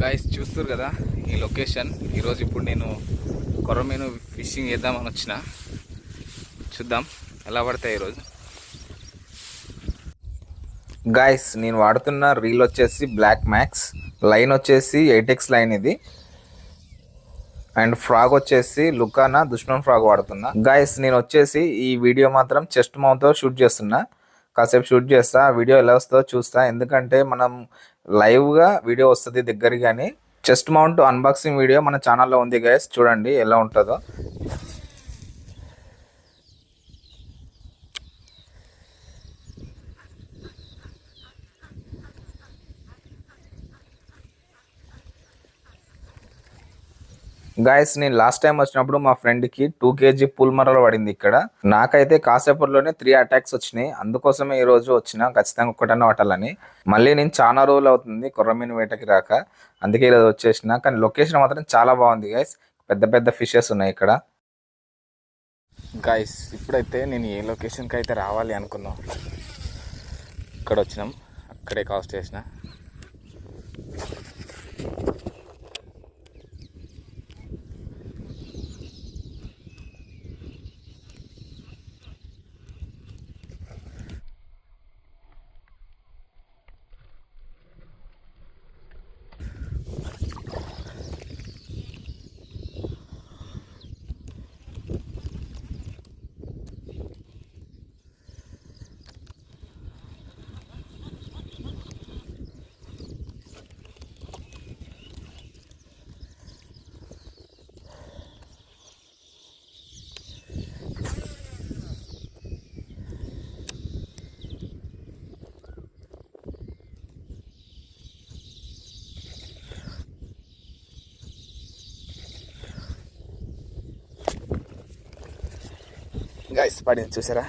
Guys చూస్తారు కదా ఈ లొకేషన్ ఈరోజు ఇప్పుడు నేను కొరమీను ఫిషింగ్ చేద్దామని వచ్చిన. చూద్దాం ఎలా పడతాయి ఈరోజు గాయస్ నేను వాడుతున్న రీల్ వచ్చేసి బ్లాక్ మ్యాక్స్ లైన్ వచ్చేసి ఎయిటెక్స్ లైన్ ఇది. అండ్ ఫ్రాగ్ వచ్చేసి లుకానా దుష్మన్ ఫ్రాగ్ వాడుతున్నా. గాయస్ నేను వచ్చేసి ఈ వీడియో మాత్రం చెస్ట్ మౌత్తో షూట్ చేస్తున్నా. కాసేపు షూట్ చేస్తా ఆ వీడియో ఎలా వస్తుందో చూస్తా. ఎందుకంటే మనం లైవ్గా వీడియో వస్తుంది దగ్గరగానే. కానీ చెస్ట్ మౌంట్ అన్బాక్సింగ్ వీడియో మన ఛానల్లో ఉంది గైస్ చూడండి ఎలా ఉంటుందో. గాయస్ నేను లాస్ట్ టైం వచ్చినప్పుడు మా ఫ్రెండ్కి టూ కేజీ పుల్మరలు పడింది ఇక్కడ. నాకైతే కాసేపట్లోనే త్రీ అటాక్స్ వచ్చినాయి. అందుకోసమే ఈ రోజు వచ్చిన. ఖచ్చితంగా ఒక్కటన్నా పట్టాలని మళ్ళీ నేను చాలా రోజులు అవుతుంది కొర్రమీను వేటకి రాక. అందుకే ఈరోజు వచ్చేసిన. కానీ లొకేషన్ మాత్రం చాలా బాగుంది గైస్ పెద్ద పెద్ద ఫిషెస్ ఉన్నాయి ఇక్కడ. గాయస్ ఇప్పుడైతే నేను ఏ లొకేషన్కి అయితే రావాలి అనుకున్నాం ఇక్కడ వచ్చినాం. అక్కడే కాస్ట్ చేసిన గాయస్ పడింది చూసారా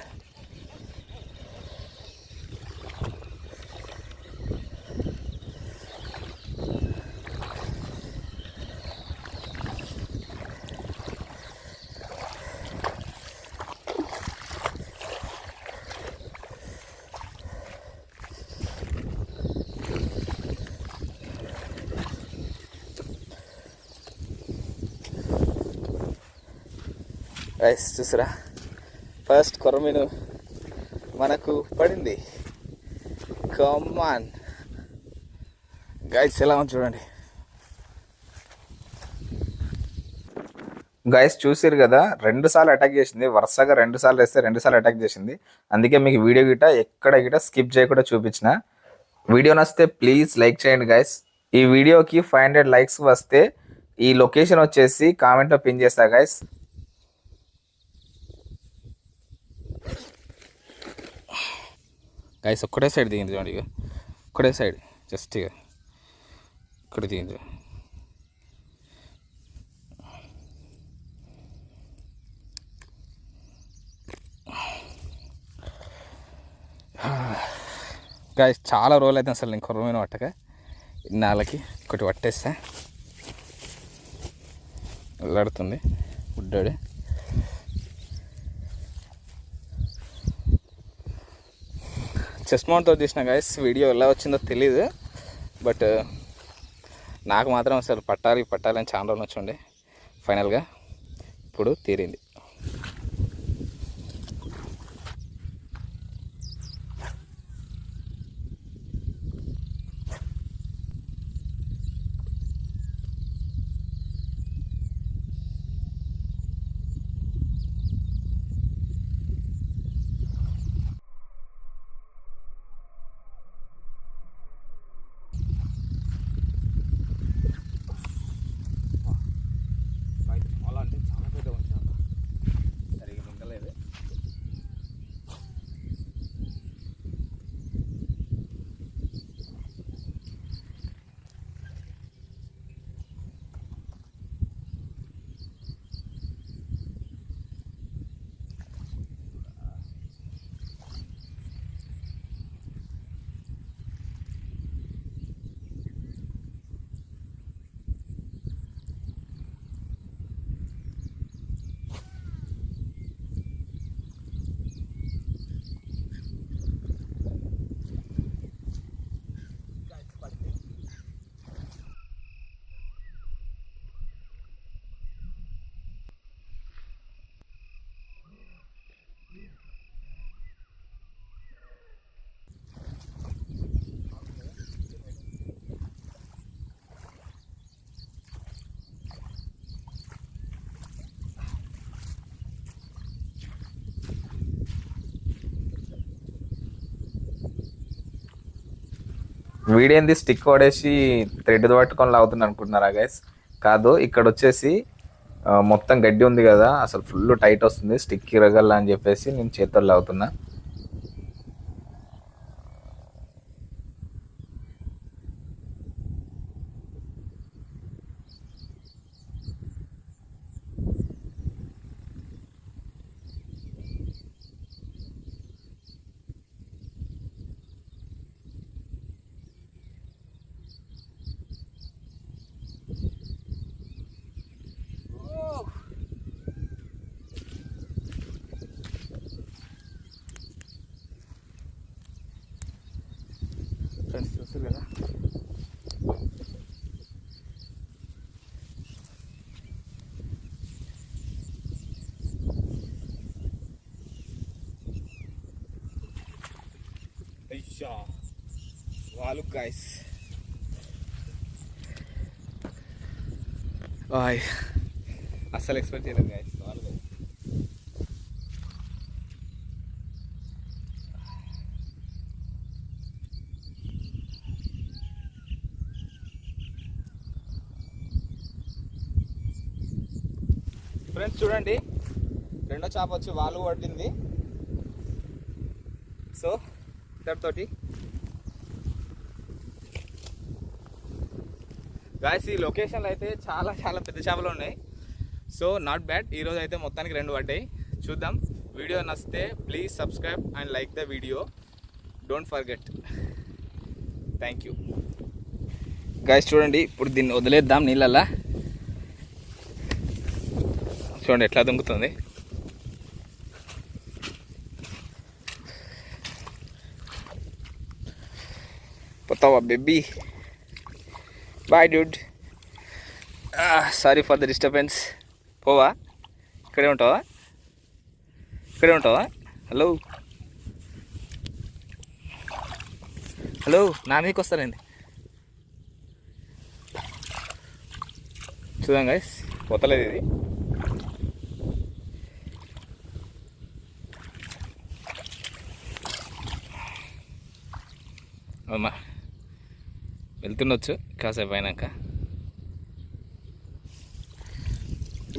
గైస్ చూసారా ఫస్ట్ కొరమీను మనకు పడింది. కమాన్ గైస్ ఎలా ఉంది చూడండి. గైస్ చూసారు కదా రెండు సార్లు అటాక్ చేసింది. వరుసగా రెండు సార్లు వేస్తే రెండు సార్లు అటాక్ చేసింది. అందుకే మీకు వీడియో గిట ఎక్కడ గిట స్కిప్ చేయకుండా చూపించిన. వీడియో నచ్చితే ప్లీజ్ లైక్ చేయండి గైస్ ఈ వీడియోకి ఫైవ్ హండ్రెడ్ లైక్స్ వస్తే ఈ లొకేషన్ వచ్చేసి కామెంట్లో పిన్ చేస్తా గైస్ గైస్ ఒక్కటే సైడ్ దిగింది చూడండి ఇక ఒక్కటే సైడ్ జస్ట్ ఇక ఇక్కడ దిగింది గాయస్ చాలా రోజులు అయితే అసలు నేను కుర్రమైన పట్టక. ఇన్నాళ్ళకి ఒకటి పట్టేస్తా. వెళ్ళాడుతుంది బుడ్డాడు చెస్ మౌంట్తో తీసిన గాయస్ వీడియో ఎలా వచ్చిందో తెలీదు. బట్ నాకు మాత్రం అసలు పట్టాలి పట్టాలని చాలా రోజులు వచ్చి ఫైనల్గా ఇప్పుడు తీరింది. వీడేంది స్టిక్ వాడేసి థ్రెడ్ పట్టుకొని లాగుతుంది అనుకుంటున్నారా గైస్ కాదు ఇక్కడ వచ్చేసి మొత్తం గడ్డి ఉంది కదా అసలు ఫుల్ టైట్ వస్తుంది స్టిక్ ఇరగల్లా అని చెప్పేసి నేను చేతుల్లో లాగుతున్నా. ఫ్రెండ్స్ చూస్తారు కదా అయ్యా వాళ్ళు గాయస్ బాయ్ అస్సలు ఎక్స్పెక్ట్ చేయలేదు గాయస్ వాళ్ళు ఫ్రెండ్స్ చూడండి. రెండో చేప వచ్చి వాళ్ళు పట్టింది. సో ఇద్దరితోటి గాయస్ ఈ లొకేషన్లో అయితే చాలా చాలా పెద్ద చేపలు ఉన్నాయి. సో నాట్ బ్యాడ్ ఈరోజు అయితే మొత్తానికి రెండు పడ్డాయి. చూద్దాం. వీడియో నచ్చితే please subscribe and like the video don't forget thank you guys చూడండి. ఇప్పుడు దీన్ని వదిలేద్దాం నీళ్ళల్లా. చూడండి ఎట్లా దుంకుతుంది. పోతావా baby? Bye dude sorry for the disturbance పోవా? ఇక్కడే ఉంటావా? ఇక్కడే ఉంటావా? హలో హలో నా మీదకి వస్తారండి చూద్దాం గాయస్ పోతలేదు ఇది. తినొచ్చు కాసేపు అయినాక.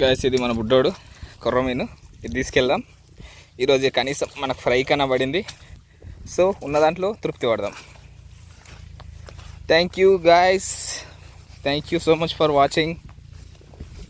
గాయస్ ఇది మన బుడ్డోడు కొర్రమీను ఇది తీసుకెళ్దాం. ఈరోజు కనీసం మనకు ఫ్రై కన్నా పడింది. సో ఉన్న దాంట్లో తృప్తి పడదాం. Thank you guys thank you so much for watching